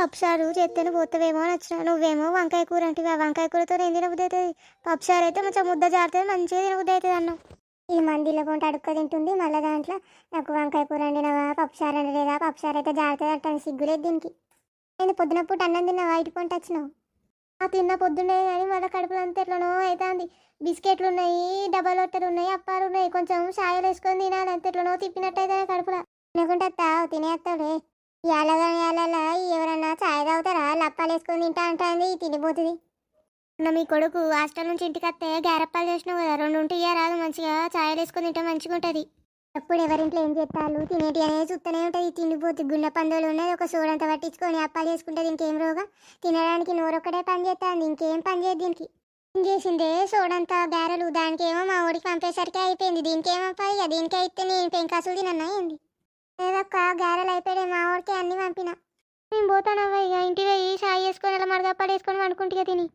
పప్పుసారు చేస్తేనే పోతావేమో అని వచ్చిన. నువ్వేమో వంకాయ కూర అంటే ఆ వంకాయ కూరతో ఏం తినబుద్ధి అవుతుంది. పప్పుసారు అయితే మంచిగా ముద్ద జారుతుంది మంచిగా తినబుద్ధి అవుతుంది అన్నం. ఈ మందిలో కొంటే అడుక్క తింటుంది. మళ్ళీ దాంట్లో నాకు వంకాయ కూర వండినవా పప్పుసారు అనలేదా పప్పుసారు అయితే జారుతుంది అంటాను. సిగ్గులేదు దీనికి. నేను పొద్దున పూట అన్నం తిన్నావా? ఇటు కొంట వచ్చినావు. ఆ తిన్న పొద్దున్నే కానీ మళ్ళీ కడుపులో అంతా ఎట్లనో అవుతుంది బిస్కెట్లు ఉన్నాయి డబల్ రొట్టెలు ఉన్నాయి అప్పాలు ఉన్నాయి. కొంచెం సాయలు వేసుకొని తినాలి. అంత ఎట్లనో తిప్పినట్టు అయితే కడుపులో. తినకుంటే తావు తినేస్తావులే ఇవాళ ఇవాళ ఎవరన్నా చాయ్ తాగుతారా? లప్పాలు వేసుకొని తింటా అంటుంది తినిపోతుంది. మొన్న మీ కొడుకు హాస్టల్ నుంచి ఇంటికి వస్తే గారప్పాలు చేసినావు కదా రెండు ఉంటే రాదు మంచిగా చాయలు వేసుకొని తింటే మంచిగా ఉంటుంది. ఎప్పుడు ఎవరింట్లో ఏం చేస్తారు? తినేటి అనేది చూస్తూనే ఉంటుంది తిండిపోతుంది గుండె పందులు ఉన్నది ఒక సోడంతా పట్టించుకొని అప్పాలు చేసుకుంటుంది దీనికి ఏం రోగా? తినడానికి నోరొక్కడే పని చేస్తుంది ఇంకేం పని చేయదు దీనికి. ఏం చేసిందే? సోడంతా గారెలు దానికేమో మా ఊడికి పంపేసరికి అయిపోయింది దీనికి ఏమో ఇక దీనికి అయితే నేను పెంకాసులు తినన్నా ఏంది? లేదక్క గారెలు అయిపోయాయి మా ఊరికే అన్ని పంపిన. మేము పోతానవ్వ ఇక ఇంటికి పోయి షాయి వేసుకొని అలా మడగప్పాలు వేసుకొని వండుకుంటుగా తిని.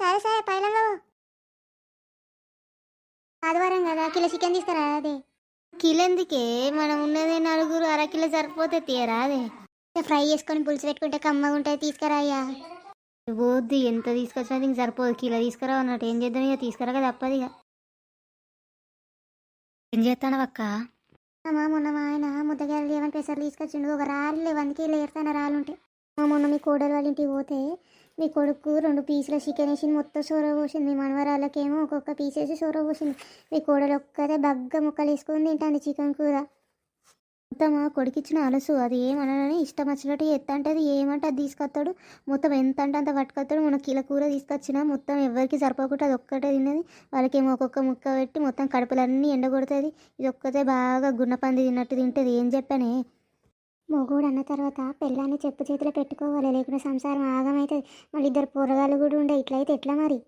సరే సరే పైలంగా ఆదివారం కదా కిలో చికెన్ తీసుకురా అదే? కిలో ఎందుకే? మనం ఉన్నదే నలుగురు అర కిలో సరిపోతే తీయరా అదే? ఫ్రై చేసుకొని పులుసు పెట్టుకుంటే కమ్మగా ఉంటుంది తీసుకురా అయ్యా. పోద్ది ఎంత తీసుకొచ్చినా దీనికి సరిపోదు. కిలో తీసుకురా అన్నట్టు ఏం చేద్దాం ఇక? తీసుకురా కదా తప్పదు ఇక. ఏం చేస్తాను అక్క అమ్మా మొన్న మా ఆయన ముద్దగారు లేవని పెసర్లు తీసుకొచ్చిండు. ఒక రాళ్ళు లేవు అందుకే లేరుతాన రాళ్ళు ఉంటాయి మా మొన్న మీ కోడలు వాళ్ళ ఇంటికి పోతే మీ కొడుకు రెండు పీసుల చికెన్ వేసింది మొత్తం సోర పోసింది. మీ మనవరాళ్ళకేమో ఒక్కొక్క పీస్ వేసి సోర పోసింది మీ కోడలు ఒక్కదే బగ్గ ముక్కలు వేసుకొని తింటాను చికెన్ కూర. మొత్తం కొడికిచ్చిన కొడుకిచ్చిన అలసు. అది ఏమనని ఇష్టం వచ్చినట్టు ఎత్త అంటే అది ఏమంటే అది తీసుకొస్తాడు. మొత్తం ఎంత అంటే అంత పట్టుకొస్తాడు. మన కిలో కూర తీసుకొచ్చిన మొత్తం ఎవరికి సరిపోకుండా అది ఒక్కటే తిన్నది. వాళ్ళకేమో ఒక్కొక్క ముక్క పెట్టి మొత్తం కడుపులన్నీ ఎండగొడుతుంది. ఇది ఒక్కతే బాగా గున్నపంది తిన్నట్టు తింటుంది. ఏం చెప్పానే? మొగోడు అన్న తర్వాత పెళ్ళాన్ని చెప్పు చేతిలో పెట్టుకోవాలి. లేకుంటే సంసారం ఆగమవుతుంది మళ్ళీ ఇద్దరు పోరగాళ్ళు కూడా ఉండే. ఇట్లయితే ఎట్లా మరి?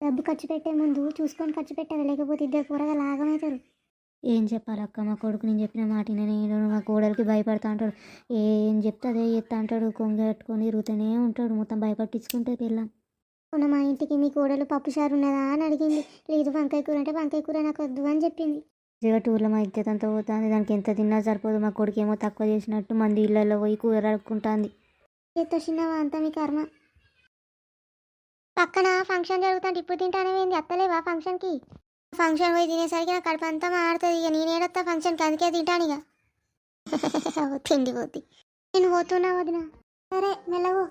డబ్బు ఖర్చు పెట్టే ముందు చూసుకొని ఖర్చు పెట్టాలి. లేకపోతే ఇద్దరు పోరగాళ్ళు ఆగమవుతారు ఏం చెప్పాలి అక్క? మా కొడుకు నేను చెప్పిన మాట నేను మా కోడలికి భయపడతా అంటాడు. ఏం చెప్తే అదే చెప్తా అంటాడు. కొంగ కట్టుకొని తిరుగుతూనే ఉంటాడు. మొత్తం భయపట్టించుకుంటే పిల్లం మొన్న మా ఇంటికి మీ కోడలు పప్పు చారు ఉన్నదా అని అడిగింది. లేదు వంకాయ కూర అంటే వంకాయ కూర నాకు వద్దు అని చెప్పింది. నిజంగా టూర్లో మా అంతా పోతుంది. దానికి ఎంత తిన్నా సరిపోదు. మా కొడుకు ఏమో తక్కువ చేసినట్టు మంది ఇళ్ళల్లో పోయి కూర అడుక్కుంటుంది. చేతో చిన్నవా అంతా మీ కర్మ? పక్కన ఫంక్షన్ జరుగుతుంది. ఇప్పుడు తింటానేమేంది అత్తలేవా ఫంక్షన్కి? ఫంక్షన్ పోయి తినేసరికి నా కడుపు అంతా మాడుతుంది ఇక నేనేడొస్తా ఫంక్షన్కి అందుకే తింటాను ఇక తిండి పోతి నేను పోతున్నా వదిన. సరే మెల్లగో.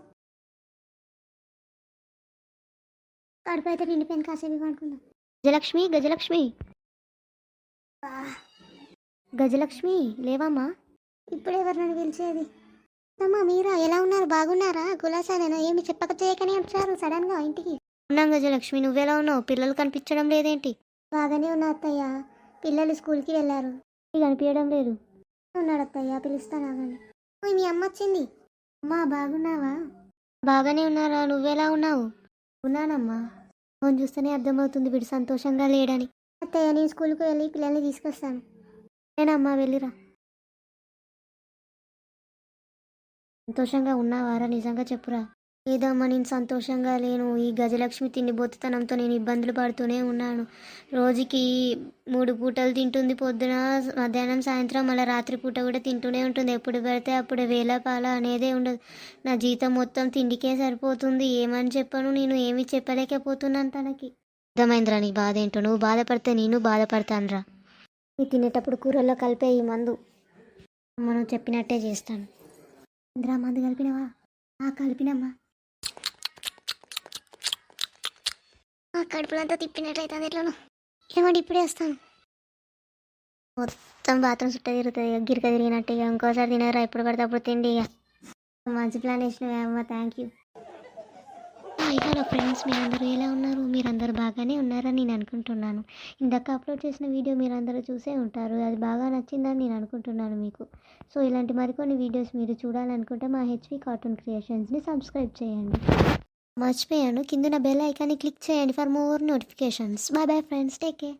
కడుపు అయితే నిండిపోయింది కాసేపు పడుకుందాం. గజలక్ష్మి గజలక్ష్మి. గజలక్ష్మి లేవమ్మా. ఇప్పుడు ఎవరు నన్ను పిలిచేది? అమ్మా మీరా? ఎలా ఉన్నారు? బాగున్నారా? గులాసానేనా ఏమి చెప్పక చేయకనే వచ్చారు సడన్గా ఇంటికి. ఉన్నాం గజలక్ష్మి. నువ్వెలా ఉన్నావు? పిల్లలు కనిపించడం లేదేంటి? బాగానే ఉన్నా అత్తయ్య. పిల్లలు స్కూల్కి వెళ్ళారు. కనిపించడం లేదు. ఉన్నాడు అత్తయ్య పిలుస్తాను ఆగండి. మీ అమ్మ వచ్చింది. అమ్మా బాగున్నావా? బాగానే ఉన్నారా? నువ్వెలా ఉన్నావు? ఉన్నానమ్మా. ఫోన్ చూస్తేనే అర్థమవుతుంది వీడు సంతోషంగా లేడని. అత్తయ్య నేను స్కూల్కి వెళ్ళి పిల్లల్ని తీసుకొస్తాను. నేనమ్మా వెళ్ళిరా. సంతోషంగా ఉన్నావారా? నిజంగా చెప్పురా. ఏదమ్మా నేను సంతోషంగా లేను. ఈ గజలక్ష్మి తిండి బొత్తుతనంతో నేను ఇబ్బందులు పడుతూనే ఉన్నాను. రోజుకి మూడు పూటలు తింటుంది. పొద్దున మధ్యాహ్నం సాయంత్రం మళ్ళీ రాత్రి పూట కూడా తింటూనే ఉంటుంది. ఎప్పుడు పడితే అప్పుడు వేల పాల అనేదే ఉండదు. నా జీతం మొత్తం తిండికే సరిపోతుంది. ఏమని చెప్పను నేను? ఏమీ చెప్పలేకపోతున్నాను తనకి. అర్థమైందిరా నీ బాధ ఏంటో? నువ్వు బాధపడితే నేను బాధపడతానురా. నీ తినేటప్పుడు కూరల్లో కలిపే ఈ మందు. మనం చెప్పినట్టే చేస్తాను. ఇంద్రా మందు కలిపినవా? ఆ కలిపినమ్మా. కడుపులంతా తిప్పినట్లయితే అది ఎట్లను. ఏమంటే ఇప్పుడే వస్తాను. మొత్తం బాత్రూమ్ చుట్టూ తిరుగుతుంది ఇక గిరిక తిరిగినట్టు ఇక ఇంకోసారి తినరా ఎప్పుడు పడితే అప్పుడు తిండి ఇక. మంచి ప్లాన్ వేసినవే అమ్మ థ్యాంక్ యూ హలో ఫ్రెండ్స్ మీరందరూ ఎలా ఉన్నారు? మీరందరూ బాగానే ఉన్నారని నేను అనుకుంటున్నాను. ఇందాక అప్లోడ్ చేసిన వీడియో మీరందరూ చూసే ఉంటారు. అది బాగా నచ్చిందని నేను అనుకుంటున్నాను మీకు. సో ఇలాంటి మరికొన్ని వీడియోస్ మీరు చూడాలనుకుంటే మా హెచ్వి కార్టూన్ క్రియేషన్స్ని సబ్స్క్రైబ్ చేయండి. మర్చిపోయాను. కింద బెల్ ఐకాన్ని క్లిక్ చేయండి for more notifications. Bye bye friends. Take care.